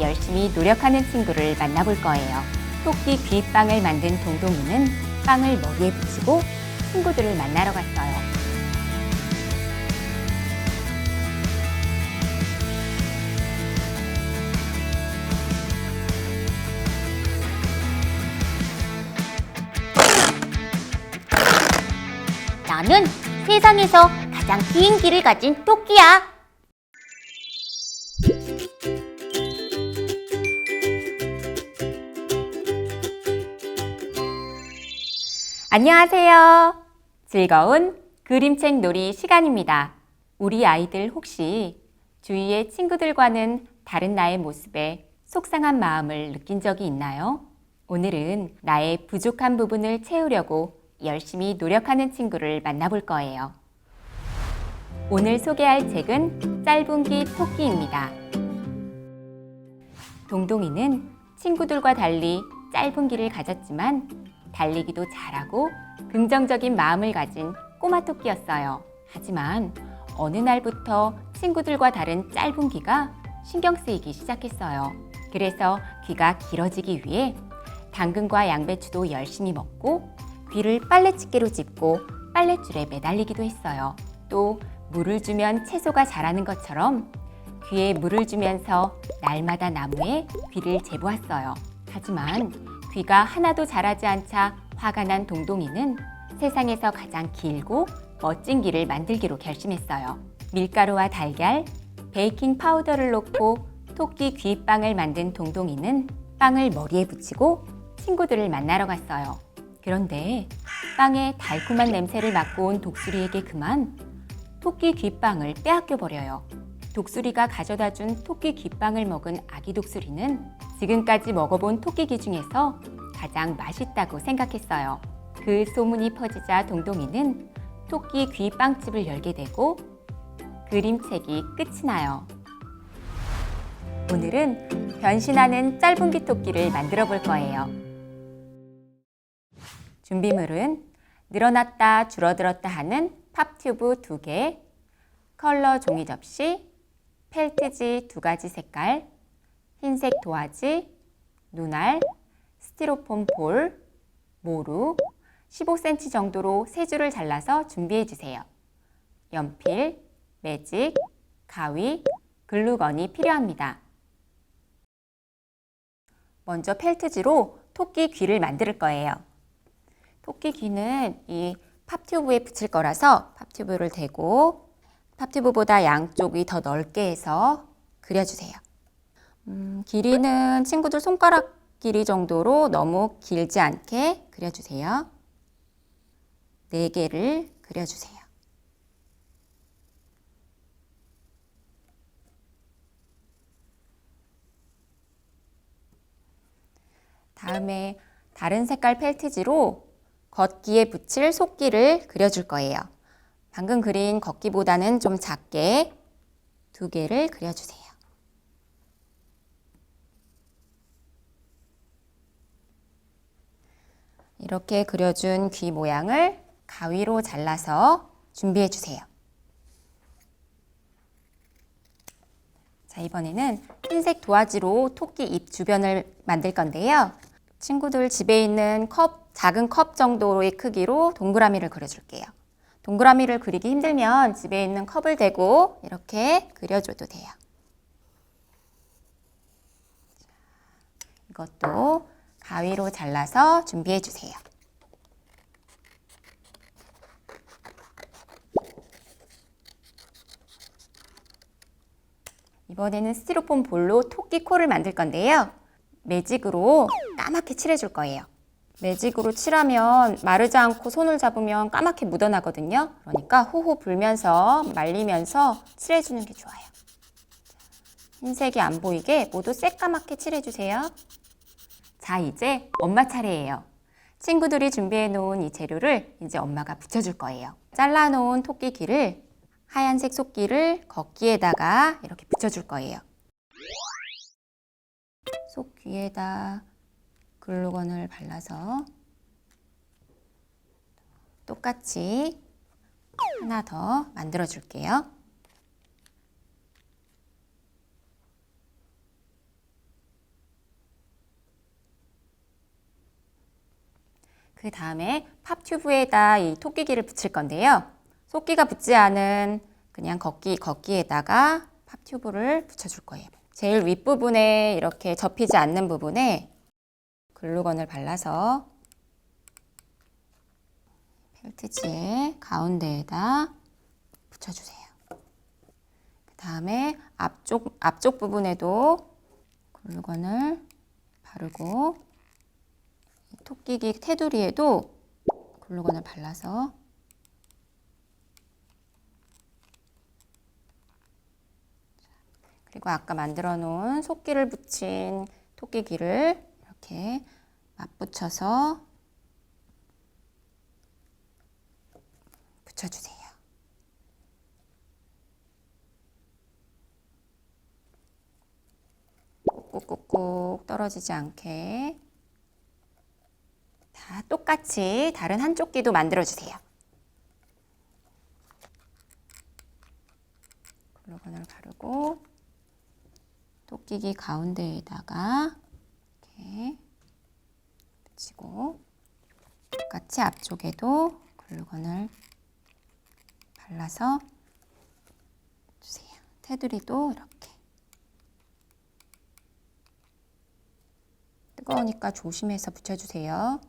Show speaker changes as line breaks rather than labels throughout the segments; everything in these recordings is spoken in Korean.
열심히 노력하는 친구를 만나볼 거예요. 토끼 귀빵을 만든 동동이는 빵을 머리에 붙이고 친구들을 만나러 갔어요.
나는 세상에서 가장 긴 귀를 가진 토끼야.
안녕하세요. 즐거운 그림책 놀이 시간입니다. 우리 아이들 혹시 주위의 친구들과는 다른 나의 모습에 속상한 마음을 느낀 적이 있나요? 오늘은 나의 부족한 부분을 채우려고 열심히 노력하는 친구를 만나볼 거예요. 오늘 소개할 책은 짧은 귀 토끼입니다. 동동이는 친구들과 달리 짧은 귀를 가졌지만 달리기도 잘하고 긍정적인 마음을 가진 꼬마 토끼였어요. 하지만 어느 날부터 친구들과 다른 짧은 귀가 신경 쓰이기 시작했어요. 그래서 귀가 길어지기 위해 당근과 양배추도 열심히 먹고 귀를 빨래집게로 짚고 빨랫줄에 매달리기도 했어요. 또 물을 주면 채소가 자라는 것처럼 귀에 물을 주면서 날마다 나무에 귀를 재보았어요. 하지만 귀가 하나도 자라지 않자 화가 난 동동이는 세상에서 가장 길고 멋진 귀를 만들기로 결심했어요. 밀가루와 달걀, 베이킹 파우더를 넣고 토끼 귀빵을 만든 동동이는 빵을 머리에 붙이고 친구들을 만나러 갔어요. 그런데 빵의 달콤한 냄새를 맡고 온 독수리에게 그만 토끼 귀빵을 빼앗겨 버려요. 독수리가 가져다 준 토끼 귀빵을 먹은 아기 독수리는 지금까지 먹어본 토끼 귀 중에서 가장 맛있다고 생각했어요. 그 소문이 퍼지자 동동이는 토끼 귀빵집을 열게 되고 그림책이 끝이 나요. 오늘은 변신하는 짧은 귀 토끼를 만들어 볼 거예요. 준비물은 늘어났다 줄어들었다 하는 팝튜브 두 개, 컬러 종이 접시, 펠트지 두 가지 색깔, 흰색 도화지, 눈알, 스티로폼 볼, 모루, 15cm 정도로 세 줄을 잘라서 준비해 주세요. 연필, 매직, 가위, 글루건이 필요합니다. 먼저 펠트지로 토끼 귀를 만들 거예요. 토끼 귀는 이 팝튜브에 붙일 거라서 팝튜브를 대고 팝튜브보다 양쪽이 더 넓게 해서 그려주세요. 음, 길이는 친구들 손가락 길이 정도로 너무 길지 않게 그려주세요. 네 개를 그려주세요. 다음에 다른 색깔 펠트지로 걷기에 붙일 속기를 그려줄 거예요. 방금 그린 걷기보다는 좀 작게 두 개를 그려주세요. 이렇게 그려준 귀 모양을 가위로 잘라서 준비해 주세요. 자, 이번에는 흰색 도화지로 토끼 입 주변을 만들 건데요. 친구들 집에 있는 컵, 작은 컵 정도의 크기로 동그라미를 그려줄게요. 동그라미를 그리기 힘들면 집에 있는 컵을 대고 이렇게 그려줘도 돼요. 이것도 가위로 잘라서 준비해 주세요. 이번에는 스티로폼 볼로 토끼 코를 만들 건데요. 매직으로 까맣게 칠해줄 거예요. 매직으로 칠하면 마르지 않고 손을 잡으면 까맣게 묻어나거든요. 그러니까 호호 불면서 말리면서 칠해주는 게 좋아요. 흰색이 안 보이게 모두 새까맣게 칠해주세요. 자, 이제 엄마 차례예요. 친구들이 준비해 놓은 이 재료를 이제 엄마가 붙여줄 거예요. 잘라 놓은 토끼 귀를 하얀색 속기를 걷기에다가 이렇게 붙여줄 거예요. 속귀에다 글루건을 발라서 똑같이 하나 더 만들어 줄게요. 그 다음에 팝튜브에다 이 토끼기를 붙일 건데요. 속기가 붙지 않은 그냥 걷기, 걷기에다가 팝튜브를 붙여줄 거예요. 제일 윗부분에 이렇게 접히지 않는 부분에 글루건을 발라서 펠트지의 가운데에다 붙여주세요. 그 다음에 앞쪽, 앞쪽 부분에도 글루건을 바르고 이 토끼기 테두리에도 글루건을 발라서 그리고 아까 만들어 놓은 속기를 붙인 토끼기를 이렇게 맞붙여서 붙여주세요. 꾹꾹꾹꾹 떨어지지 않게 다 똑같이 다른 한쪽 귀도 만들어 주세요. 글루건을 바르고 토끼기 가운데에다가 붙이고 똑같이 앞쪽에도 글루건을 발라서 주세요. 테두리도 이렇게 뜨거우니까 조심해서 붙여주세요.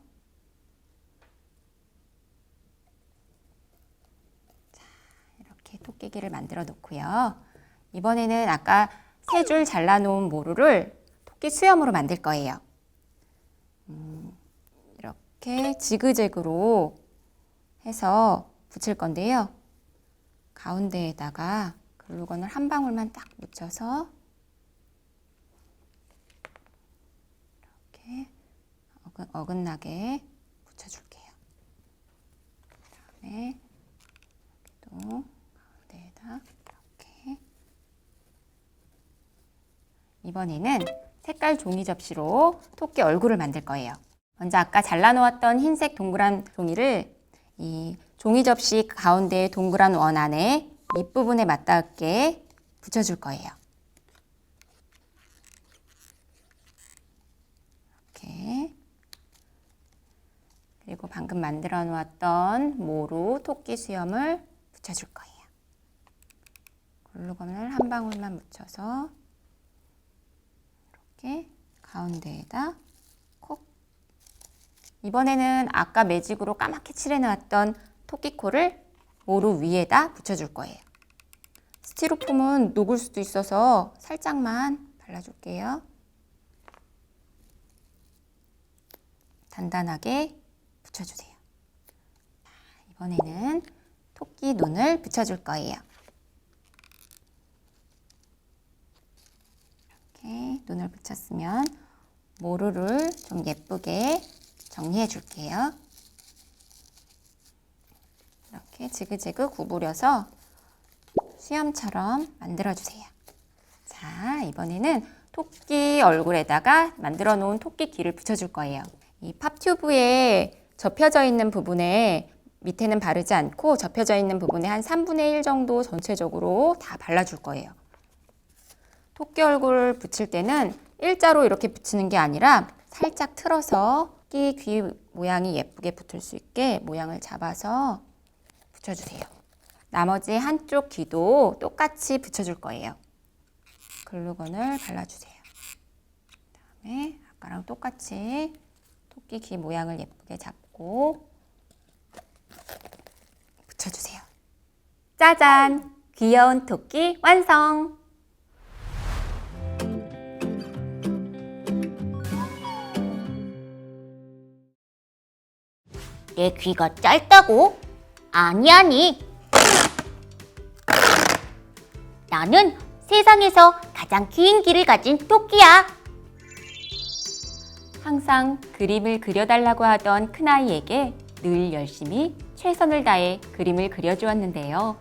자, 이렇게 토끼기를 만들어 놓고요. 이번에는 아까 세 줄 잘라 놓은 모루를 토끼 수염으로 만들 거예요. 음, 이렇게 지그재그로 해서 붙일 건데요. 가운데에다가 글루건을 한 방울만 딱 묻혀서 이렇게 어긋, 어긋나게 붙여줄게요. 그다음에 여기도 가운데에다 이렇게 이번에는 색깔 종이 접시로 토끼 얼굴을 만들 거예요. 먼저 아까 잘라놓았던 흰색 동그란 종이를 이 종이 접시 가운데 동그란 원 안에 밑부분에 맞닿게 붙여줄 거예요. 이렇게. 그리고 방금 만들어 놓았던 모루 토끼 수염을 붙여줄 거예요. 글루건을 한 방울만 묻혀서 이렇게 가운데에다 콕. 이번에는 아까 매직으로 까맣게 칠해놨던 토끼코를 모루 위에다 붙여줄 거예요. 스티로폼은 녹을 수도 있어서 살짝만 발라줄게요. 단단하게 붙여주세요. 이번에는 토끼 눈을 붙여줄 거예요. 이렇게 눈을 붙였으면 모루를 좀 예쁘게 정리해 줄게요. 이렇게 지그재그 구부려서 수염처럼 만들어 주세요. 자, 이번에는 토끼 얼굴에다가 만들어 놓은 토끼 귀를 붙여줄 거예요. 이 팝튜브에 접혀져 있는 부분에 밑에는 바르지 않고 접혀져 있는 부분에 한 3분의 1 정도 전체적으로 다 발라줄 거예요. 토끼 얼굴 붙일 때는 일자로 이렇게 붙이는 게 아니라 살짝 틀어서 토끼 귀 모양이 예쁘게 붙을 수 있게 모양을 잡아서 붙여주세요. 나머지 한쪽 귀도 똑같이 붙여줄 거예요. 글루건을 발라주세요. 그다음에 아까랑 똑같이 토끼 귀 모양을 예쁘게 잡고 붙여주세요. 짜잔! 귀여운 토끼 완성!
내 귀가 짧다고? 아니, 아니. 나는 세상에서 가장 긴 귀를 가진 토끼야.
항상 그림을 그려달라고 하던 큰아이에게 늘 열심히 최선을 다해 그림을 그려주었는데요.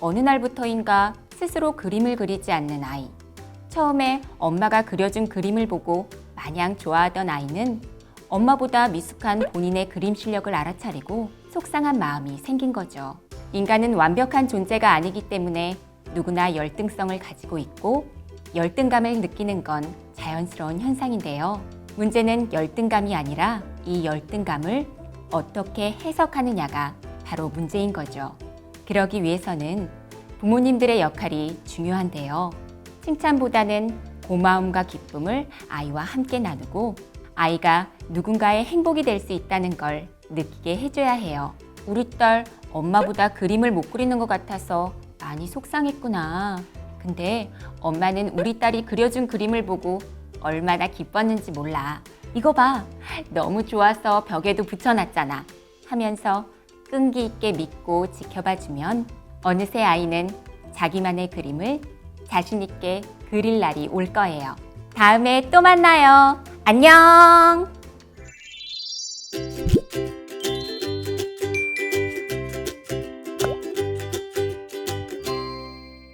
어느 날부터인가 스스로 그림을 그리지 않는 아이. 처음에 엄마가 그려준 그림을 보고 마냥 좋아하던 아이는 엄마보다 미숙한 본인의 그림 실력을 알아차리고 속상한 마음이 생긴 거죠. 인간은 완벽한 존재가 아니기 때문에 누구나 열등성을 가지고 있고 열등감을 느끼는 건 자연스러운 현상인데요. 문제는 열등감이 아니라 이 열등감을 어떻게 해석하느냐가 바로 문제인 거죠. 그러기 위해서는 부모님들의 역할이 중요한데요. 칭찬보다는 고마움과 기쁨을 아이와 함께 나누고 아이가 누군가의 행복이 될 수 있다는 걸 느끼게 해줘야 해요. 우리 딸 엄마보다 그림을 못 그리는 것 같아서 많이 속상했구나. 근데 엄마는 우리 딸이 그려준 그림을 보고 얼마나 기뻤는지 몰라. 이거 봐. 너무 좋아서 벽에도 붙여놨잖아. 하면서 끈기 있게 믿고 지켜봐주면 어느새 아이는 자기만의 그림을 자신있게 그릴 날이 올 거예요. 다음에 또 만나요. 안녕!